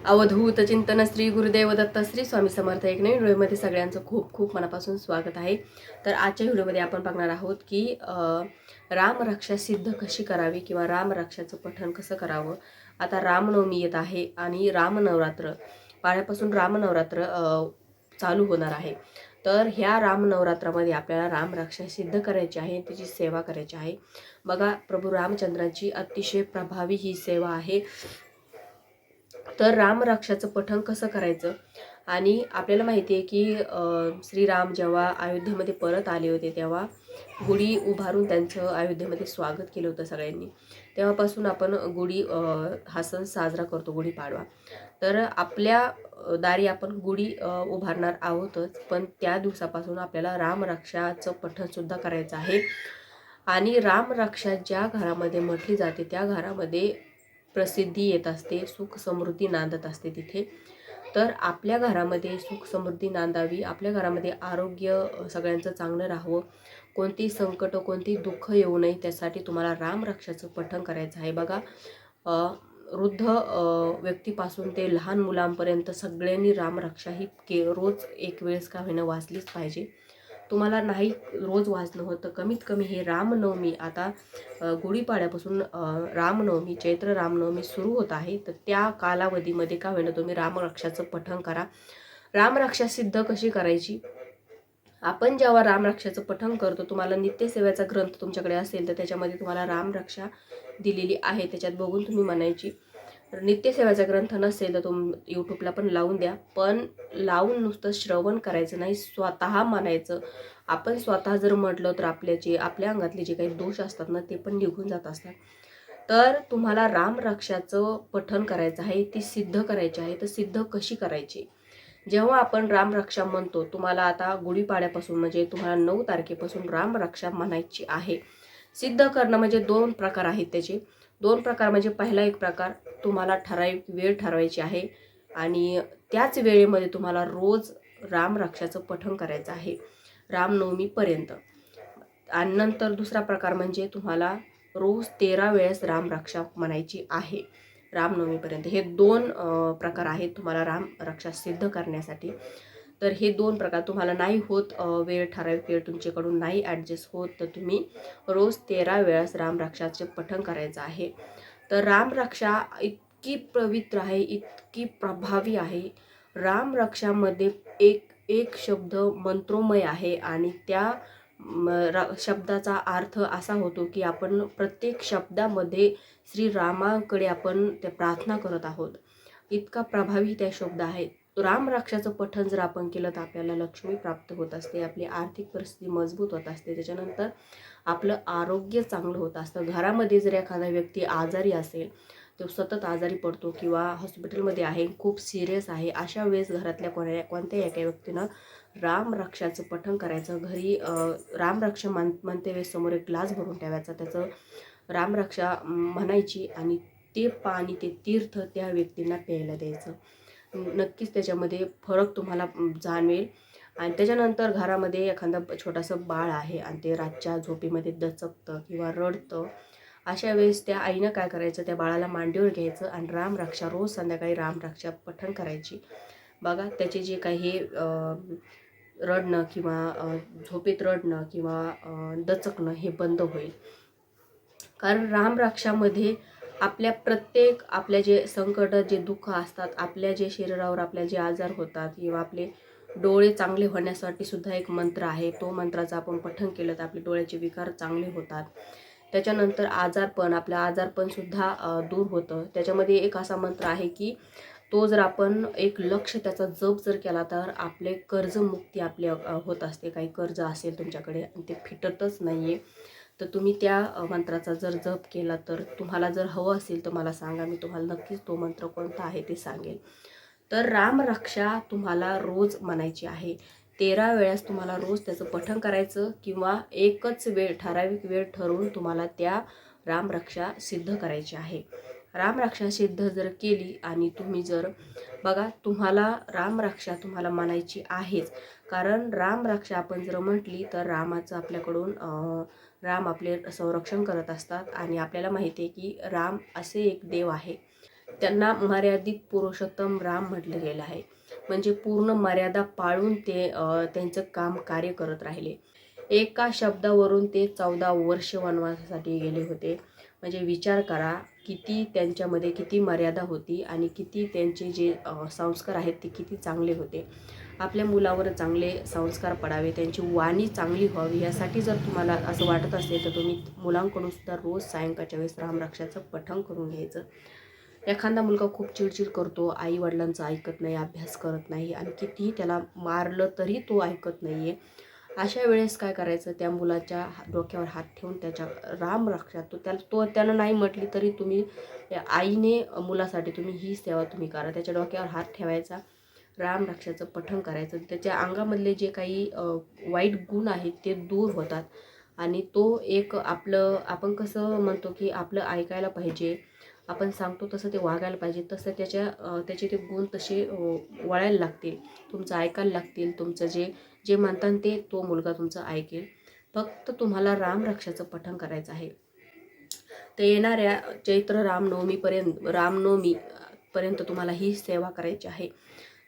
अवधूत चिंतन श्री गुरुदेव दत्त श्री स्वामी समर्थ एक नवीन व्हिडिओमध्ये सगळ्यांचं खूप खूप मनापासून स्वागत आहे. तर आजच्या व्हिडिओमध्ये आपण बघणार आहोत की रामरक्षा सिद्ध कशी करावी किंवा रामरक्षाचं पठण कसं करावं? आता रामनवमी येत आहे आणि रामनवरात्र पाण्यापासून रामनवरात्र चालू होणार आहे. तर ह्या रामनवरात्रामध्ये आपल्याला रामरक्षा सिद्ध करायची आहे त्याची सेवा करायची आहे. बघा प्रभू रामचंद्रांची अतिशय प्रभावी ही सेवा आहे. तर रामराक्षाचं पठण कसं करायचं? आणि आपल्याला माहिती आहे की श्रीराम जेव्हा अयोध्येमध्ये परत आले होते तेव्हा गुढी उभारून त्यांचं अयोध्येमध्ये स्वागत केलं होतं सगळ्यांनी. तेव्हापासून आपण गुढी हा सण साजरा करतो गुढीपाडवा तर आपल्या दारी आपण गुढी उभारणार आहोतच पण त्या दिवसापासून आपल्याला रामराक्षाचं पठणसुद्धा करायचं आहे. आणि रामरक्षा ज्या घरामध्ये म्हटली जाते त्या घरामध्ये प्रसिद्धी येत असते सुख समृद्धी नांदत असते तिथे. तर आपल्या घरामध्ये सुख समृद्धी नांदावी आपल्या घरामध्ये आरोग्य सगळ्यांचं चांगलं राहावं. कोणती संकट कोणती दुःख येऊ नये त्यासाठी तुम्हाला रामरक्षाचं पठण करायचं आहे. बघा वृद्ध व्यक्तीपासून ते लहान मुलांपर्यंत सगळ्यांनी रामरक्षा ही के रोज एक वेळेस का होईना वाचलीच पाहिजे. तुम्हाला नाही रोज वाचणं होतं. कमीत कमी हे रामनवमी आता गुढीपाड्यापासून रामनवमी चैत्र रामनवमी सुरू होत आहे. तर त्या कालावधीमध्ये का होईना तुम्ही रामरक्षाचं पठण करा. रामरक्षा सिद्ध कशी करायची? आपण जेव्हा रामरक्षाचं पठण करतो तुम्हाला नित्यसेवेचा ग्रंथ तुमच्याकडे असेल तर त्याच्यामध्ये तुम्हाला रामरक्षा दिलेली आहे. त्याच्यात बघून तुम्ही म्हणायची नित्यसेवाचा ग्रंथ नसेल तर तुम यूट्यूबला पण लावून द्या. पण लावून नुसतं श्रवण करायचं नाही स्वतः म्हणायचं आपण स्वतः जर म्हटलं तर आपल्या जे आपल्या अंगातले जे काही दोष असतात ना ते पण निघून जात असतात. तर तुम्हाला रामरक्षाचं पठण करायचं आहे ती सिद्ध करायची आहे. तर सिद्ध कशी करायची? जेव्हा आपण रामरक्षा म्हणतो तुम्हाला आता गुढीपाड्यापासून म्हणजे तुम्हाला नऊ तारखेपासून रामरक्षा म्हणायची आहे. सिद्ध करणं म्हणजे दोन प्रकार आहेत त्याचे. दोन प्रकार म्हणजे पहिला एक प्रकार तुम्हाला ठराविक वेळ ठरवायची आहे आणि त्याच वेळेमध्ये तुम्हाला रोज रामरक्षाचं पठण करायचं आहे रामनवमीपर्यंत. आणि नंतर दुसरा प्रकार म्हणजे तुम्हाला रोज तेरा वेळेस रामरक्षा म्हणायची आहे रामनवमीपर्यंत. हे दोन प्रकार आहेत तुम्हाला रामरक्षा सिद्ध करण्यासाठी. तर हे दोन प्रकार तुम्हाला नाही होत वेळ ठराविक वेळ तुमच्याकडून नाही ॲडजस्ट होत तर तुम्ही रोज तेरा वेळेस रामराक्षाचे पठण करायचं आहे. तर रामरक्षा इतकी पवित्र आहे इतकी प्रभावी आहे. रामरक्षामध्ये एक एक शब्द मंत्रोमय आहे आणि त्या म, रा- शब्दाचा अर्थ असा होतो की आपण प्रत्येक शब्दामध्ये श्रीरामाकडे आपण ते प्रार्थना करत आहोत. इतका प्रभावी त्या शब्द आहेत. आहे रामरक्षाचं पठण जर आपण केलं तर आपल्याला लक्ष्मी प्राप्त होत असते आपली आर्थिक परिस्थिती मजबूत होत असते त्याच्यानंतर आपलं आरोग्य चांगलं होत असतं. घरामध्ये जर एखादा व्यक्ती आजारी असेल तो सतत आजारी पडतो किंवा हॉस्पिटलमध्ये आहे खूप सिरियस आहे अशा वेळेस घरातल्या कोणा कोणत्याही एका व्यक्तीनं रामरक्षाचं पठण करायचं. घरी रामरक्ष मान म्हणते वेळेस समोर एक ग्लास भरून ठेवायचा त्याचं रामरक्षा म्हणायची आणि ते पाणी ते तीर्थ त्या व्यक्तींना प्यायला द्यायचं. नक्कीच त्याच्यामध्ये फरक तुम्हाला जाणवेल. आणि त्याच्यानंतर घरामध्ये एखादं छोटंसं बाळ आहे आणि ते रातच्या झोपेमध्ये दचकतं किंवा रडतं अशा वेळेस त्या आईनं काय करायचं? त्या बाळाला मांडीवर घ्यायचं आणि रामरक्षा रोज संध्याकाळी रामरक्षा पठण करायची. बघा त्याचे जे काही रडणं किंवा झोपेत रडणं किंवा दचकणं हे बंद होईल. कारण रामरक्षामध्ये आपल्या प्रत्येक आपल्या जे संकट जे दुःख असतात आपल्या जे शरीरावर आपल्या जे आजार होतात किंवा आपले डोळे चांगले होण्यासाठी सुद्धा एक मंत्र आहे. तो मंत्राचं आपण पठण केलं तर आपले डोळ्याचे विकार चांगले होतात. त्याच्यानंतर आजारपण आपलं आजारपणसुद्धा दूर होतं. त्याच्यामध्ये एक असा मंत्र आहे की तो जर आपण एक लक्ष त्याचा जप जर केला तर आपले कर्जमुक्ती आपले होत असते. काही कर्ज असेल तुमच्याकडे ते फिटतच नाही आहे तर तुम्ही त्या मंत्राचा जर जप केला तर तुम्हाला जर हवं असेल तर मला सांगा मी तुम्हाला नक्कीच तो मंत्र कोणता आहे ते सांगेल. तर रामरक्षा तुम्हाला रोज म्हणायची आहे. तेरा वेळेस तुम्हाला रोज त्याचं पठण करायचं किंवा एकच वेळ ठराविक वेळ ठरवून तुम्हाला त्या रामरक्षा सिद्ध करायची आहे. रामरक्षा सिद्ध जर केली आणि तुम्ही जर बघा तुम्हाला रामरक्षा तुम्हाला म्हणायची आहेच. कारण रामरक्षा आपण जर म्हटली तर रामाचं आपल्याकडून राम आपले संरक्षण करत असतात आणि आपल्याला माहिती आहे की राम असे एक देव आहे. त्यांना मर्यादित पुरुषोत्तम राम म्हटलं गेलं आहे. म्हणजे पूर्ण मर्यादा पाळून ते त्यांचं काम कार्य करत राहिले. एका शब्दावरून ते चौदा वर्ष वनवासासाठी गेले होते. म्हणजे विचार करा किती त्यांच्यामध्ये किती मर्यादा होती आणि किती त्यांचे जे संस्कार आहेत ते किती चांगले होते. आपल्या मुलावर चांगले संस्कार पडावे त्यांची वाणी चांगली व्हावी यासाठी जर तुम्हाला असं वाटत असेल तर तुम्ही मुलांकडून सुद्धा रोज सायंकाळच्या वेळेस रामरक्षाचं पठण करून घ्यायचं. एखादा मुलगा खूप चिडचिड करतो आई वडिलांचं ऐकत नाही अभ्यास करत नाही आणि कितीही त्याला मारलं तरी तो ऐकत नाही आहे अशा वेळेस काय करायचं? त्या मुलाच्या हा- डोक्यावर हात ठेवून त्याच्या राम रक्षा तो त्याला तो त्यानं नाही म्हटली तरी तुम्ही आईने मुलासाठी तुम्ही ही सेवा तुम्ही करा. त्याच्या डोक्यावर हात ठेवायचा. राम रक्षाचं पठण करायचं. त्याच्या अंगामधले जे काही वाईट गुण आहेत ते दूर होतात. आणि तो एक आपलं आपण कसं म्हणतो की आपलं ऐकायला पाहिजे. आपण सांगतो तसं ते वागायला पाहिजे. तसं त्याच्या त्याचे ते गुण तसे वळायला लागतील. तुमचं ऐकायला लागतील. तुमचं जे जे म्हणतात ते तो मुलगा तुमचं ऐकेल. फक्त तुम्हाला राम रक्षाचं पठण करायचं आहे. तर येणाऱ्या चैत्र रामनवमीपर्यंत रामनवमी पर्यंत तुम्हाला ही सेवा करायची आहे.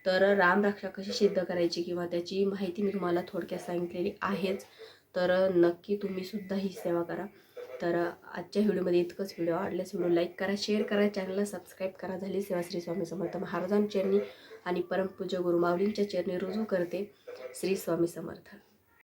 तर रामराक्षा कशी सिद्ध करायची किंवा त्याची माहिती मी तुम्हाला थोडक्यात सांगितलेली आहेच. तर नक्की तुम्ही सुद्धा ही सेवा करा. तर आजच्या व्हिडिओमध्ये इतकंच. व्हिडिओ आवडल्यास व्हिडिओ लाईक करा शेअर करा चॅनलला सबस्क्राईब करा. झाली सेवा श्री स्वामी समर्थ महाराजांच्या आणि परमपूज्य गुरुमावलींच्या चरणी रुजू करते. श्री स्वामी समर्थ.